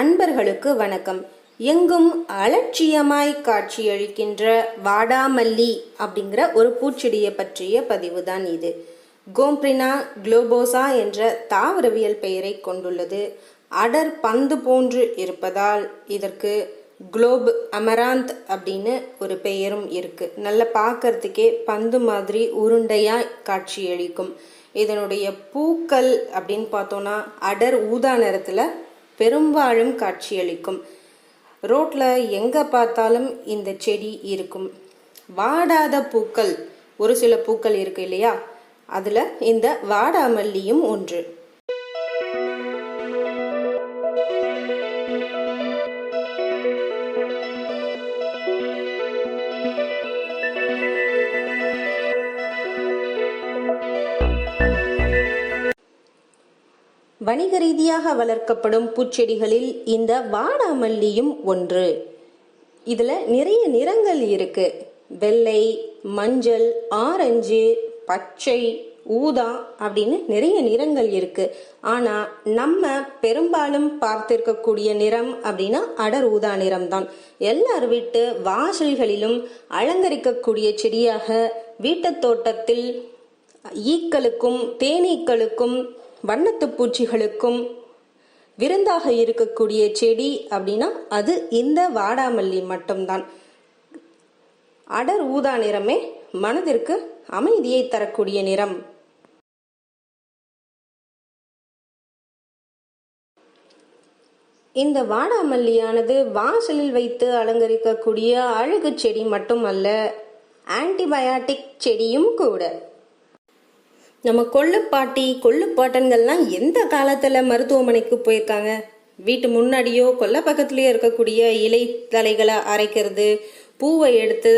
அன்பர்களுக்கு வணக்கம். எங்கும் அலட்சியமாய் காட்சியளிக்கின்ற வாடாமல்லி அப்படிங்கிற ஒரு பூச்செடியை பற்றிய பதிவு தான் இது. கோம்ப்ரினா குளோபோசா என்ற தாவரவியல் பெயரை கொண்டுள்ளது. அடர் பந்து போன்று இருப்பதால் இதற்கு குளோப் அமராந்த் அப்படின்னு ஒரு பெயரும் இருக்கு. நல்ல பார்க்கறதுக்கே பந்து மாதிரி உருண்டையாய் காட்சியளிக்கும். இதனுடைய பூக்கள் அப்படின்னு பார்த்தோன்னா அடர் ஊதா நிறத்தில் பெரும்பாலும் காட்சியளிக்கும். ரோட்டில் எங்கே பார்த்தாலும் இந்த செடி இருக்கும். வாடாத பூக்கள் ஒரு சில பூக்கள் இருக்கு இல்லையா? அதில் இந்த வாடாமல்லியும் ஒன்று. வணிக ரீதியாக வளர்க்கப்படும் பூச்செடிகளில் இந்த வாடாமல்லியும் ஒன்று. இதுல நிறைய நிறங்கள் இருக்கு. வெள்ளை மஞ்சள் ஆரஞ்சு பச்சை ஊதா அப்படின்னு நிறைய நிறங்கள் இருக்கு. ஆனா நம்ம பெரும்பாலும் பார்த்திருக்கக்கூடிய நிறம் அப்படின்னா அடர் ஊதா நிறம் தான் எல்லார் வீட்டு வாசல்களிலும் அலங்கரிக்கக்கூடிய செடியாக வீட்டுத் தோட்டத்தில் ஈக்களுக்கும் தேனீக்களுக்கும் வண்ணத்து பூச்சிகளுக்கும் விருந்தாக இருக்கக்கூடிய செடி அப்படின்னா அது இந்த வாடாமல்லி மட்டும்தான். அடர் ஊதா நிறமே மனதிற்கு அமைதியை தரக்கூடிய நிறம். இந்த வாடாமல்லியானது வாசலில் வைத்து அலங்கரிக்கக்கூடிய அழகு செடி மட்டுமல்ல ஆன்டிபயாட்டிக் செடியும் கூட. நம்ம கொள்ளுப்பாட்டி கொள்ளுப்பாட்டன்கள்லாம் எந்த காலத்தில் மருத்துவமனைக்கு போயிருக்காங்க? வீட்டு முன்னாடியோ கொல்லை பக்கத்துலேயோ இருக்கக்கூடிய இலை தலைகளை அரைக்கிறது பூவை எடுத்து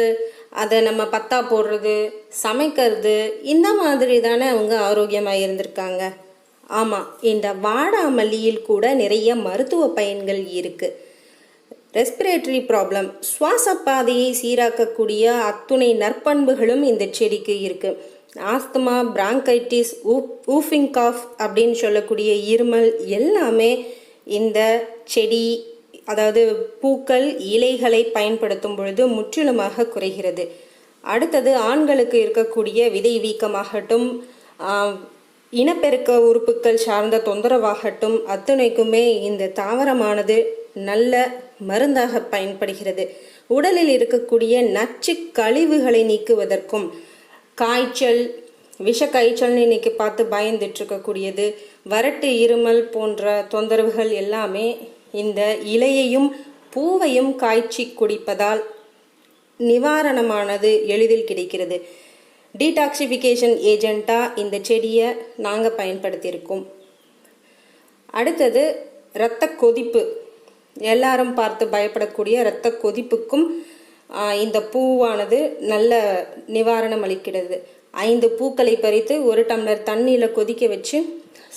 அதை நம்ம பத்தா போடுறது சமைக்கிறது இந்த மாதிரி தானே அவங்க ஆரோக்கியமாக இருந்திருக்காங்க. ஆமாம் இந்த வாடாமல்லியில் கூட நிறைய மருத்துவ பயன்கள் இருக்குது ரெஸ்பிரேட்டரி ப்ராப்ளம். சுவாச பாதையை சீராக்கக்கூடிய அத்துணை நற்பண்புகளும் இந்த செடிக்கு இருக்குது ஆஸ்துமா பிராங்கைட்டிஸ் ஊஃபிங் காஃப் அப்படின்னு சொல்லக்கூடிய இருமல் எல்லாமே இந்த செடி அதாவது பூக்கள் இலைகளை பயன்படுத்தும் பொழுது முற்றிலுமாக குறைகிறது. அடுத்தது ஆண்களுக்கு இருக்கக்கூடிய விதை வீக்கமாகட்டும் இனப்பெருக்க உறுப்புகள் சார்ந்த தொந்தரவாகட்டும் அத்தனைக்குமே இந்த தாவரமானது நல்ல மருந்தாக பயன்படுகிறது. உடலில் இருக்கக்கூடிய நச்சு கழிவுகளை நீக்குவதற்கும் காய்ச்சல் விஷ காய்ச்சல்னு இன்றைக்கி பார்த்து பயந்துட்டு இருக்கக்கூடியது வறட்டு இருமல் போன்ற தொந்தரவுகள் எல்லாமே இந்த இலையையும் பூவையும் காய்ச்சி குடிப்பதால் நிவாரணமானது எளிதில் கிடைக்கிறது. டீடாக்சிஃபிகேஷன் ஏஜெண்ட்டாக இந்த செடியை நாங்கள் பயன்படுத்தியிருக்கோம். அடுத்தது இரத்த கொதிப்பு எல்லாரும் பார்த்து பயப்படக்கூடிய இரத்த கொதிப்புக்கும் இந்த பூவானது நல்ல நிவாரணம் அளிக்கிறது. ஐந்து பூக்களை பறித்து ஒரு டம்ளர் தண்ணியில் கொதிக்க வச்சு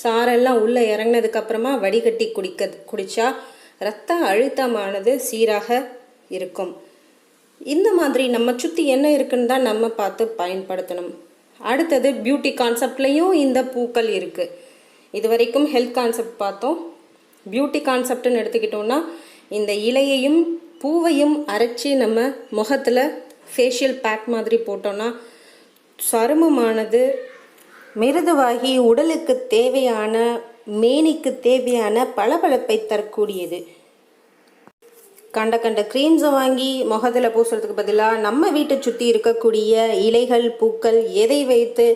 சாரெல்லாம் உள்ளே இறங்கினதுக்கு அப்புறமா வடிகட்டி குடிக்க குடித்தா இரத்த அழுத்தமானது சீராக இருக்கும். இந்த மாதிரி நம்ம சுற்றி என்ன இருக்குன்னு தான் நம்ம பார்த்து பயன்படுத்தணும். அடுத்தது பியூட்டி கான்செப்ட்லேயும் இந்த பூக்கள் இருக்குது இது வரைக்கும் ஹெல்த் கான்செப்ட் பார்த்தோம். பியூட்டி கான்செப்ட்னு எடுத்துக்கிட்டோம்னா இந்த இலையையும் பூவையும் அரைச்சி நம்ம முகத்தில் ஃபேஷியல் பேக் மாதிரி போட்டோம்னா சருமமானது மிருதுவாகி உடலுக்கு தேவையான மேனிக்கு தேவையான பளபளப்பை தரக்கூடியது. கண்ட கண்ட க்ரீம்ஸை வாங்கி முகத்தில் பூசுறதுக்கு பதிலாக நம்ம வீட்டை சுற்றி இருக்கக்கூடிய இலைகள் பூக்கள் எதை வைத்து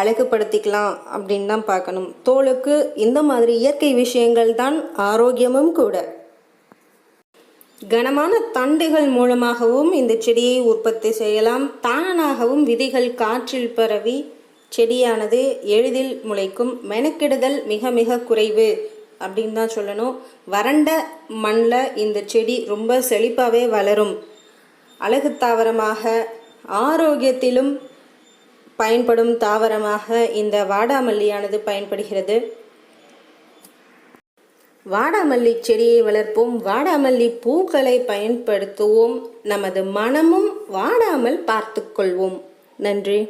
அழகுபடுத்திக்கலாம் அப்படின்னு தான் பார்க்கணும். தோலுக்கு இந்த மாதிரி இயற்கை விஷயங்கள் தான் ஆரோக்கியமும் கூட. கனமான தண்டுகள் மூலமாகவும் இந்த செடியை உற்பத்தி செய்யலாம். தானாகவும் விதைகள் காற்றில் பரவி செடியானது எளிதில் முளைக்கும். மெனக்கெடுதல் மிக மிக குறைவு அப்படின்னு தான் சொல்லணும். வறண்ட மண்ணில் இந்த செடி ரொம்ப செழிப்பாகவே வளரும். அழகு தாவரமாக ஆரோக்கியத்திலும் பயன்படும் தாவரமாக இந்த வாடாமல்லியானது பயன்படுகிறது. வாடாமல்லி செடியை வளர்ப்போம். வாடாமல்லி பூக்களை பயன்படுத்துவோம். நமது மனமும் வாடாமல் பார்த்துக்கொள்வோம் நன்றி.